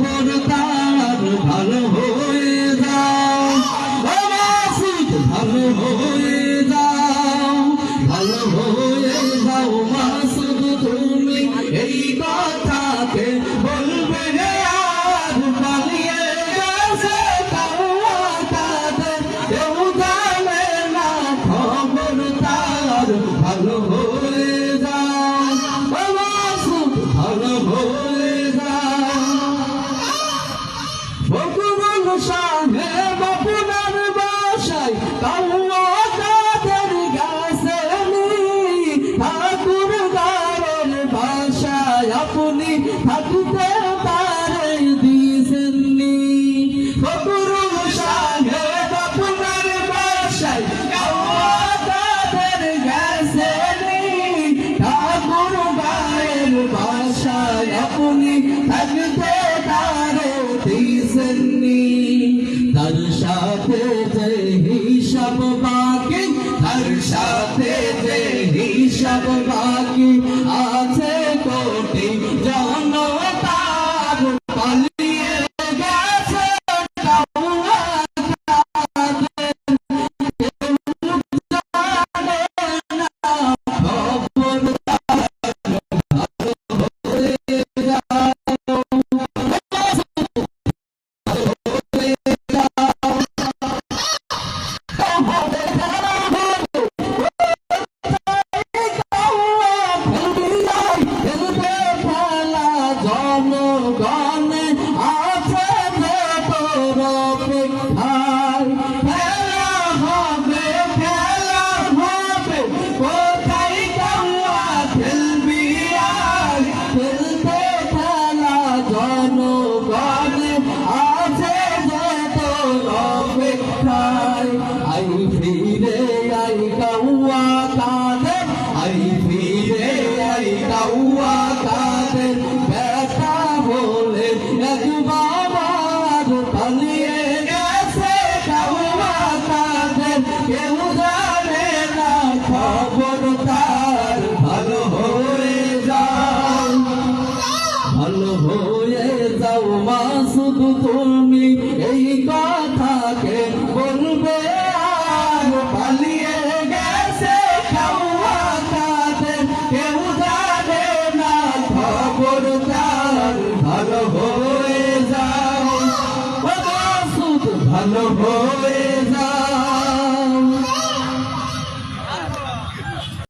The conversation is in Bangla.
খবর তার ভালো হয়ে যাও। ভালো হয়ে যাও। ভালো হয়ে যাও মাসুদ তুমি এই কথাকে বলবে আর পালিয়ে তার ভালো হয়ে যাও। লাগবে তারও দিসনি তার সাথে যে হিসাব বাকি তার সাথে যে হিসাব বাকি আই ফিরে আই কাউয়া কাদের আই ফিরে আই কাউয়া কাদের বেটা বলে এক বাবার পালিয়ে গেছে কাউয়া কাদের কেউ জানে না খবর তার, ভালো হয়ে যাও। ভালো হয়ে যাও মা, শুধু তুমি এই কথাকে বলবে। পালিয়ে গেছে খাওয়া তাদের কেউ জানে না খবর তার ভালো হয়ে যাও। ভালো হয়ে যাও।